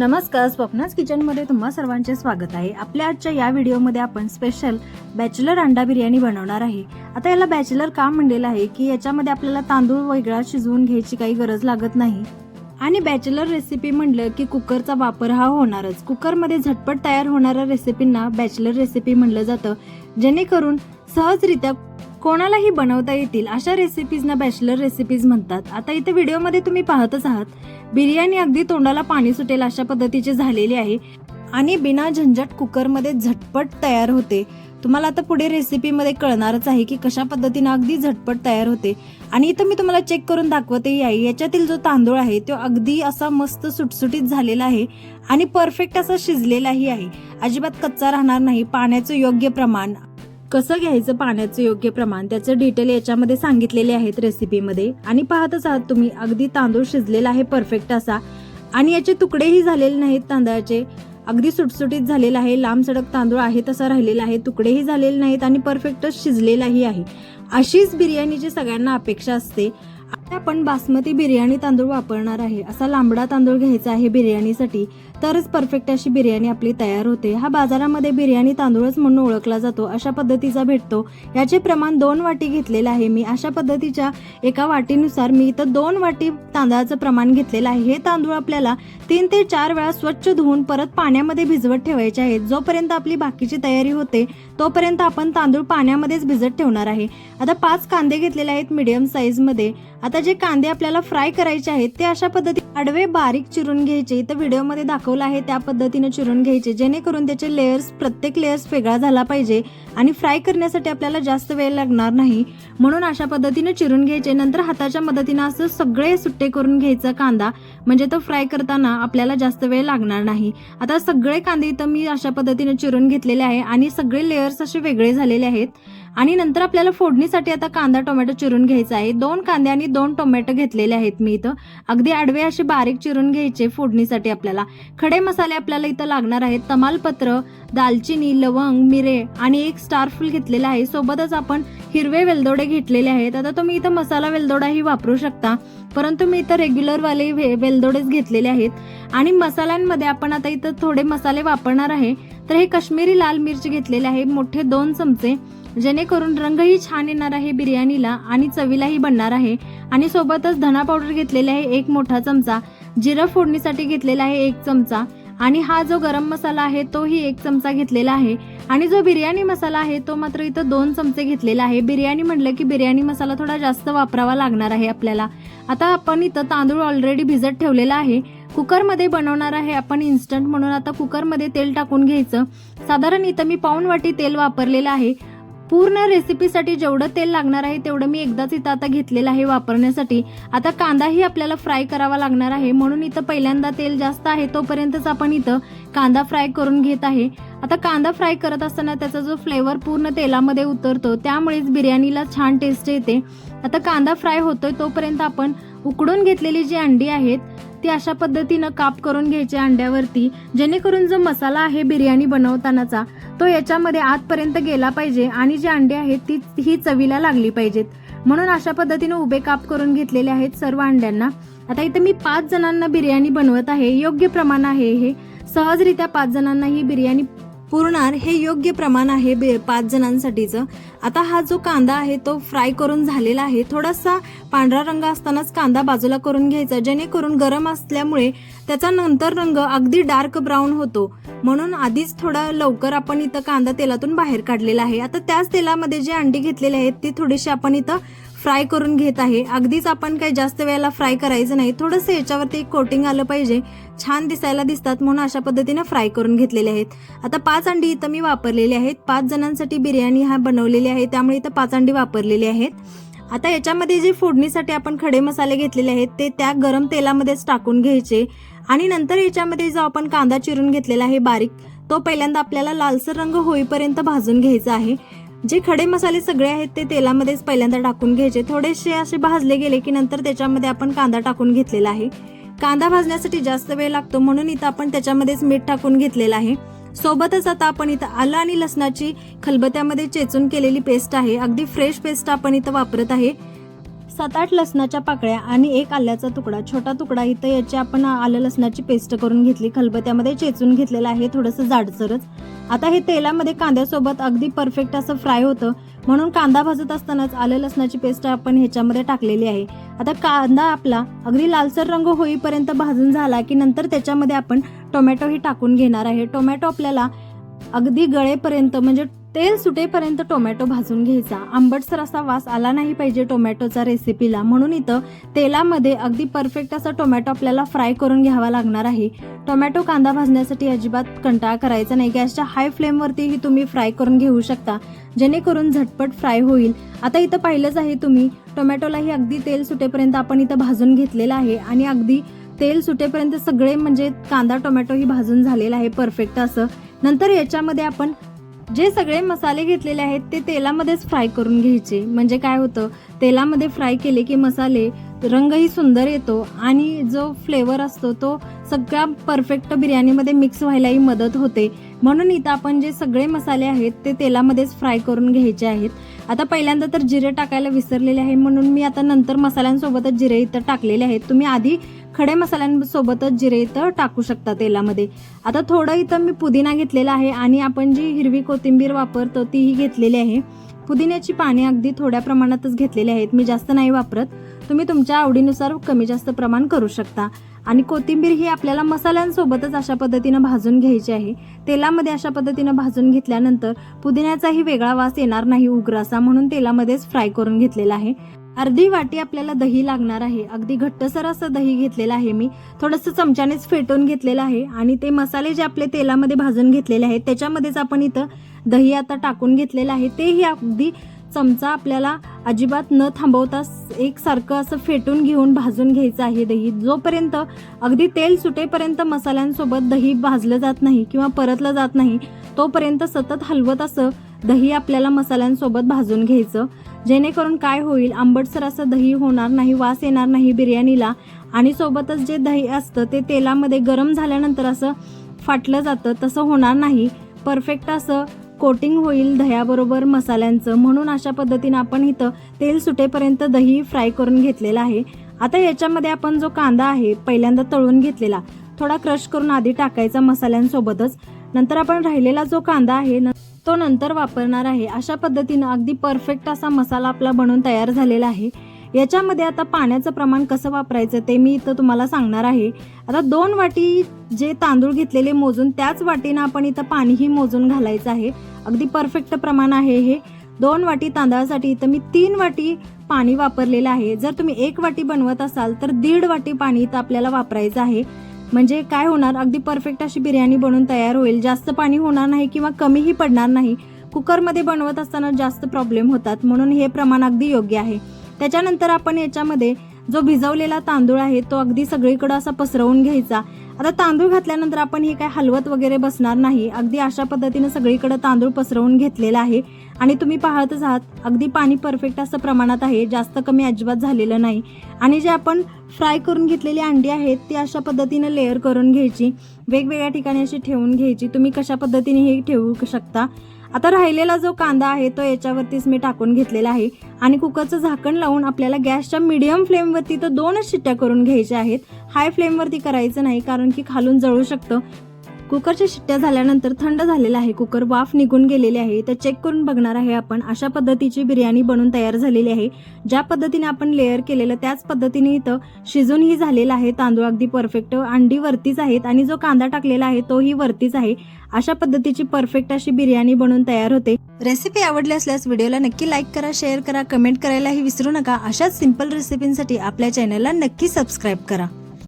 नमस्कार स्वप्नाज किचनमध्ये तुम्हा सर्वांचे स्वागत आहे. आपल्या आजच्या या व्हिडिओमध्ये आपण स्पेशल बॅचलर अंडा बिर्याणी बनवणार आहे. आता याला बॅचलर का म्हणलेलं आहे की याच्यामध्ये आपल्याला तांदूळ वेगळा शिजवून घ्यायची काही गरज लागत नाही. आणि बॅचलर रेसिपी म्हणलं की कुकरचा वापर हा होणारच. कुकरमध्ये झटपट तयार होणाऱ्या रेसिपींना बॅचलर रेसिपी म्हणलं जातं. जेणेकरून सहजरित्या कोणालाही बनवता येतील अशा रेसिपीजना बॅचलर रेसिपीज म्हणतात. आता इथे व्हिडिओमध्ये तुम्ही पाहतच आहात. बिर्याणी अगदी तोंडाला पाणी सुटेल अशा पद्धतीची झालेली आहे. आणि बिना झंझट कुकरमध्ये झटपट तयार होते. तुम्हाला आता पुढे रेसिपीमध्ये कळणारच आहे की कशा पद्धतीनं अगदी झटपट तयार होते. आणि इथं मी तुम्हाला चेक करून दाखवतेही आहे याच्यातील जो तांदूळ आहे तो अगदी असा मस्त सुटसुटीत झालेला आहे. आणि परफेक्ट असा शिजलेलाही आहे. अजिबात कच्चा राहणार नाही. पाण्याचं योग्य प्रमाण. कसं घ्यायचं पाण्याचं योग्य प्रमाण त्याचं डिटेल याच्यामध्ये सांगितलेले आहेत रेसिपीमध्ये आणि पाहतच आहात तुम्ही अगदी तांदूळ शिजलेला आहे परफेक्ट असा. आणि याचे तुकडेही झालेले नाहीत तांदळाचे. अगदी सुटसुटीत झालेला आहे लांब सडक तांदूळ आहे तसा राहिलेला आहे तुकडेही झालेले नाहीत आणि परफेक्टच शिजलेलाही आहे. अशीच बिर्याणीची सगळ्यांना अपेक्षा असते. आता आपण बासमती बिर्याणी तांदूळ वापरणार आहे. असा लांबडा तांदूळ घ्यायचा आहे बिर्याणीसाठी. तरच परफेक्ट अशी बिर्याणी आपली तयार होते. हा बाजारामध्ये बिर्याणी तांदूळच म्हणून ओळखला जातो. अशा पद्धतीचा भेटतो. याचे प्रमाण दोन वाटी घेतलेलं आहे. मी अशा पद्धतीच्या एका वाटीनुसार मी इथं दोन वाटी तांदळाचं प्रमाण घेतलेलं आहे. हे तांदूळ आपल्याला तीन ते चार वेळा स्वच्छ धुवून परत पाण्यामध्ये भिजवत ठेवायचे आहेत जोपर्यंत आपली बाकीची तयारी होते तोपर्यंत आपण तांदूळ पाण्यामध्येच भिजत ठेवणार आहे. आता पाच कांदे घेतलेले आहेत मीडियम साईजमध्ये आता जे कांदे आपल्याला फ्राय करायचे आहेत ते अशा पद्धती आडवे बारीक चिरून घ्यायचे. इथं व्हिडिओमध्ये दाखव दाखवलं आहे त्या पद्धतीने चिरून घ्यायचे. जेणेकरून त्याचे लेयर्स प्रत्येक लेयर्स वेगळा झाला पाहिजे. आणि फ्राय करण्यासाठी आपल्याला जास्त वेळ लागणार नाही. म्हणून अशा पद्धतीने चिरून घ्यायचे. नंतर हाताच्या मदतीनं असं सगळे सुट्टे करून घ्यायचा कांदा. म्हणजे तो फ्राय करताना आपल्याला जास्त वेळ लागणार नाही. आता सगळे कांदे इथं मी अशा पद्धतीने चिरून घेतलेले आहे आणि सगळे लेयर्स असे वेगळे झालेले आहेत. आणि नंतर आपल्याला फोडणीसाठी आता कांदा टोमॅटो चिरून घ्यायचा आहे. दोन कांदे आणि दोन टोमॅटो घेतलेले आहेत मी इथं. अगदी आडवे असे बारीक चिरून घ्यायचे फोडणीसाठी आपल्याला. खडे मसाले आपल्याला इथं लागणार आहेत. तमालपत्र दालचिनी लवंग मिरे आणि एक स्टारफुल घेतलेला आहे. सोबतच आपण हिरवे वेलदोडे घेतलेले आहेत. आता तुम्ही इथं मसाला वेलदोडाही वापरू शकता. परंतु मी इथं रेग्युलरवाले वे वेलदोडेच घेतलेले आहेत. आणि मसाल्यांमध्ये आपण आता इथं थोडे मसाले वापरणार आहे. तर हे काश्मीरी लाल मिरची घेतलेले आहे मोठे दोन चमचे. जेणेकरून रंगही छान येणार आहे बिर्याणीला आणि चवीलाही बनणार आहे. आणि सोबतच धना पावडर घेतलेले आहे. एक मोठा चमचा. जिरं फोडणीसाठी घेतलेला आहे एक चमचा. आणि हा जो गरम मसाला आहे तोही एक चमचा घेतलेला आहे. आणि जो बिर्याणी मसाला आहे तो मात्र इथं दोन चमचे घेतलेला आहे. बिर्याणी म्हटलं की बिर्याणी मसाला थोडा जास्त वापरावा लागणार आहे आपल्याला. आता आपण इथं तांदूळ ऑलरेडी भिजत ठेवलेला आहे. कुकरमध्ये बनवणार आहे आपण इन्स्टंट म्हणून आता कुकरमध्ये तेल टाकून घ्यायचं. साधारण इथं मी पाऊण वाटी तेल वापरलेलं आहे. पूर्ण रेसिपीसाठी जेवढं तेल लागणार आहे तेवढं मी एकदाच इथं आता घेतलेलं आहे वापरण्यासाठी. आता कांदाही आपल्याला फ्राय करावा लागणार आहे. म्हणून इथं पहिल्यांदा तेल जास्त आहे तोपर्यंतच आपण इथं कांदा फ्राय करून घेत आहे. आता कांदा फ्राय करत असताना त्याचा जो फ्लेवर पूर्ण तेलामध्ये उतरतो त्यामुळेच बिर्याणीला छान टेस्ट येते. आता कांदा फ्राय होतोय तोपर्यंत आपण उकडून घेतलेली जी अंडी आहेत ती अशा पद्धतीनं काप करून घ्यायचे अंड्यावरती जेणेकरून जो मसाला आहे बिर्याणी बनवतानाचा तो याच्यामध्ये आतपर्यंत गेला पाहिजे आणि जी अंडी आहेत ती ही चवीला लागली पाहिजेत. म्हणून अशा पद्धतीनं उभे काप करून घेतलेले आहेत सर्व अंड्यांना. आता इथे मी पाच जणांना बिर्याणी बनवत आहे. योग्य प्रमाण आहे हे. सहजरित्या पाच जणांना ही बिर्याणी पुरणार हे योग्य प्रमाण आहे बे पाच जणांसाठीचं. आता हा जो कांदा आहे तो फ्राय करून झालेला आहे. थोडासा पांढरा रंग असतानाच कांदा बाजूला करून घ्यायचा जेणेकरून गरम असल्यामुळे त्याचा नंतर रंग अगदी डार्क ब्राऊन होतो. म्हणून आधीच थोडा लवकर आपण इथं कांदा तेलातून बाहेर काढलेला आहे. आता त्याच तेलामध्ये जे अंडी घेतलेले आहेत ती थोडीशी आपण इथं फ्राय करून घेत आहे. अगदीच आपण काही जास्त वेळेला फ्राय करायचं नाही. थोडंसं याच्यावरती एक कोटिंग आलं पाहिजे. छान दिसायला दिसतात म्हणून अशा पद्धतीनं फ्राय करून घेतलेले आहेत. आता पाच अंडी इथं मी वापरलेली आहेत. पाच जणांसाठी बिर्याणी हा बनवलेली आहे. त्यामुळे इथं पाच अंडी वापरलेली आहेत. आता याच्यामध्ये जे फोडणीसाठी आपण खडे मसाले घेतलेले आहेत ते त्या गरम तेलामध्येच टाकून घ्यायचे. आणि नंतर याच्यामध्ये जो आपण कांदा चिरून घेतलेला आहे बारीक तो पहिल्यांदा आपल्याला लालसर रंग होईपर्यंत भाजून घ्यायचा आहे. जे खडे मसाले सगळे आहेत ते तेलामध्येच पहिल्यांदा टाकून घ्यायचे. थोडेसे असे भाजले गेले की नंतर त्याच्यामध्ये आपण कांदा टाकून घेतलेला आहे. कांदा भाजण्यासाठी जास्त वेळ लागतो म्हणून इथं आपण त्याच्यामध्येच मीठ टाकून घेतलेलं आहे. सोबतच आता आपण इथं आलं आणि लसणाची खलबत्यामध्ये चेचून केलेली पेस्ट आहे. अगदी फ्रेश पेस्ट आपण इथं वापरत आहे. सात आठ लसणाच्या पाकळ्या आणि एक आल्याचा तुकडा छोटा तुकडा इथं याची आपण आलं लसणाची पेस्ट करून घेतली. खलबत्यामध्ये चेचून घेतलेलं आहे थोडंसं जाडसरच. आता हे तेलामध्ये कांद्यासोबत अगदी परफेक्ट असं फ्राय होतं. म्हणून कांदा भाजत असतानाच आलं लसणाची पेस्ट आपण ह्याच्यामध्ये टाकलेली आहे. आता कांदा आपला अगदी लालसर रंग होईपर्यंत भाजून झाला की नंतर त्याच्यामध्ये आपण टोमॅटोही टाकून घेणार आहे. टोमॅटो आपल्याला अगदी गळेपर्यंत म्हणजे तेल सुटेपर्यंत टोमॅटो भाजून घ्यायचा. आंबटसर असा वास आला नाही पाहिजे टोमॅटोचा रेसिपीला म्हणून इथं तेलामध्ये अगदी परफेक्ट असा टोमॅटो आपल्याला फ्राय करून घ्यावा लागणार आहे. टोमॅटो कांदा भाजण्यासाठी अजिबात कंटाळा करायचा नाही. गॅसच्या हाय फ्लेमवरतीही तुम्ही फ्राय करून घेऊ शकता. जेणेकरून झटपट फ्राय होईल. आता इथं पाहिलंच आहे तुम्ही टोमॅटोलाही अगदी तेल सुटेपर्यंत आपण इथं भाजून घेतलेलं आहे. आणि अगदी तेल सुटेपर्यंत सगळे म्हणजे कांदा टोमॅटोही भाजून झालेला आहे. परफेक्ट असं. नंतर याच्यामध्ये आपण जे सगळे मसाले घेतलेले आहेत ते तेलामध्येच फ्राय करून घ्यायचे. म्हणजे काय होतं तेलामध्ये फ्राय केले की मसाले रंगही सुंदर येतो आणि जो फ्लेवर असतो तो सगळ्या परफेक्ट बिर्याणीमध्ये मिक्स व्हायलाही मदत होते. म्हणून इथं आपण जे सगळे मसाले आहेत ते तेलामध्येच फ्राय करून घ्यायचे आहेत. आता पहिल्यांदा तर जिरे टाकायला विसरलेले आहे म्हणून मी आता नंतर मसाल्यांसोबतच जिरे इथं टाकलेले आहेत. तुम्ही आधी खडे मसाल्यांसोबतच जिरे इथं टाकू शकता तेलामध्ये. आता थोडं इथं मी पुदिना घेतलेला आहे आणि आपण जी हिरवी कोथिंबीर वापरतो तीही घेतलेली आहे. पुदिन्याची पाने अगदी थोड्या प्रमाणातच घेतलेली आहेत मी जास्त नाही वापरत. तुम्ही तुमच्या आवडीनुसार कमी जास्त प्रमाण करू शकता. आणि कोथिंबीर ही आपल्याला मसाल्यांसोबतच अशा पद्धतीनं भाजून घ्यायची आहे. तेलामध्ये अशा पद्धतीनं भाजून घेतल्यानंतर पुदिन्याचाही वेगळा वास येणार नाही उग्रासा म्हणून तेलामध्येच फ्राय करून घेतलेला आहे. अर्धी वाटी आपल्याला दही लागणार आहे. अगदी घट्टसर असं दही घेतलेलं आहे मी. थोडंसं चमच्यानेच फेटून घेतलेलं आहे आणि ते मसाले जे आपले तेलामध्ये भाजून घेतलेले आहेत त्याच्यामध्येच आपण इथं दही आता टाकून घेतलेलं आहे. तेही अगदी चमचा आपल्याला अजिबात न थांबवता एकसारखं असं फेटून घेऊन भाजून घ्यायचं आहे दही. जोपर्यंत अगदी तेल सुटेपर्यंत मसाल्यांसोबत दही भाजलं जात नाही किंवा परतलं जात नाही तोपर्यंत सतत हलवत असं दही आपल्याला मसाल्यांसोबत भाजून घ्यायचं. जेणेकरून काय होईल आंबटसर असं दही होणार नाही वास येणार नाही बिर्याणीला आणि सोबतच जे दही असतं ते तेलामध्ये गरम झाल्यानंतर असं फाटलं जातं तसं होणार नाही. परफेक्ट असं कोटिंग होईल दह्याबरोबर मसाल्यांचं. म्हणून अशा पद्धतीनं आपण इथं तेल सुटेपर्यंत दही फ्राय करून घेतलेलं आहे. आता याच्यामध्ये आपण जो कांदा आहे पहिल्यांदा तळून घेतलेला. थोडा क्रश करून आधी टाकायचा मसाल्यांसोबतच. नंतर आपण राहिलेला जो कांदा आहे न- तो नंतर वापरणार आहे. अशा पद्धतीनं अगदी परफेक्ट असा मसाला आपला बनवून तयार झालेला आहे. याच्यामध्ये आता पाण्याचं प्रमाण कसं वापरायचं ते मी इथं तुम्हाला सांगणार आहे. आता दोन वाटी जे तांदूळ घेतलेले मोजून त्याच वाटीनं आपण इथं पाणीही मोजून घालायचं आहे. अगदी परफेक्ट प्रमाण आहे हे. दोन वाटी तांदळासाठी इथं मी तीन वाटी पाणी वापरलेलं आहे. जर तुम्ही एक वाटी बनवत असाल तर दीड वाटी पाणी इथं आपल्याला वापरायचं आहे. म्हणजे काय होणार? अगदी परफेक्ट अशी बिर्याणी बनवून तयार होईल. जास्त पाणी होणार नाही किंवा कमीही पडणार नाही. कुकरमध्ये बनवत असताना जास्त प्रॉब्लेम होतात. म्हणून हे प्रमाण अगदी योग्य आहे. त्याच्यानंतर आपण याच्यामध्ये जो भिजवलेला तांदूळ आहे तो अगदी सगळीकडं असा पसरवून घ्यायचा. आता तांदूळ घातल्यानंतर आपण हे काय हलवत वगैरे बसणार नाही. अगदी अशा पद्धतीनं सगळीकडे तांदूळ पसरवून घेतलेला आहे. आणि तुम्ही पाहतच आहात अगदी पाणी परफेक्ट असं प्रमाणात आहे जास्त कमी अजिबात झालेलं नाही. आणि जे आपण फ्राय करून घेतलेली अंडी आहेत ती अशा पद्धतीनं लेअर करून घ्यायची. वेगवेगळ्या ठिकाणी अशी ठेवून घ्यायची. तुम्ही कशा पद्धतीने हे ठेवू शकता? आता राहिलेला जो कांदा आहे तो याच्यावरतीच मी टाकून घेतलेला आहे. आणि कुकरचं झाकण लावून आपल्याला गॅसच्या मिडियम फ्लेमवरती तर दोनच शिट्ट्या करून घ्यायच्या आहेत. हाय फ्लेमवरती करायचं नाही कारण की खालून जळू शकतं. कुकरच्या शिट्ट्या झाल्यानंतर थंड झालेला आहे. कुकर वाफ निघून गेलेली आहे. तर चेक करून बघणार आहे आपण. अशा पद्धतीची बिर्याणी बनून तयार झालेली आहे. ज्या पद्धतीने आपण लेअर केलेलं त्याच पद्धतीने इथं शिजूनही झालेलं आहे. तांदूळ अगदी परफेक्ट अंडी वरतीच आहेत आणि जो कांदा टाकलेला आहे तोही वरतीच आहे. अशा पद्धतीची परफेक्ट अशी बिर्याणी बनवून तयार होते. रेसिपी आवडली असल्यास व्हिडिओला नक्की लाईक करा शेअर करा कमेंट करायलाही विसरू नका. अशाच सिंपल रेसिपींसाठी आपल्या चॅनलला नक्की सबस्क्राईब करा.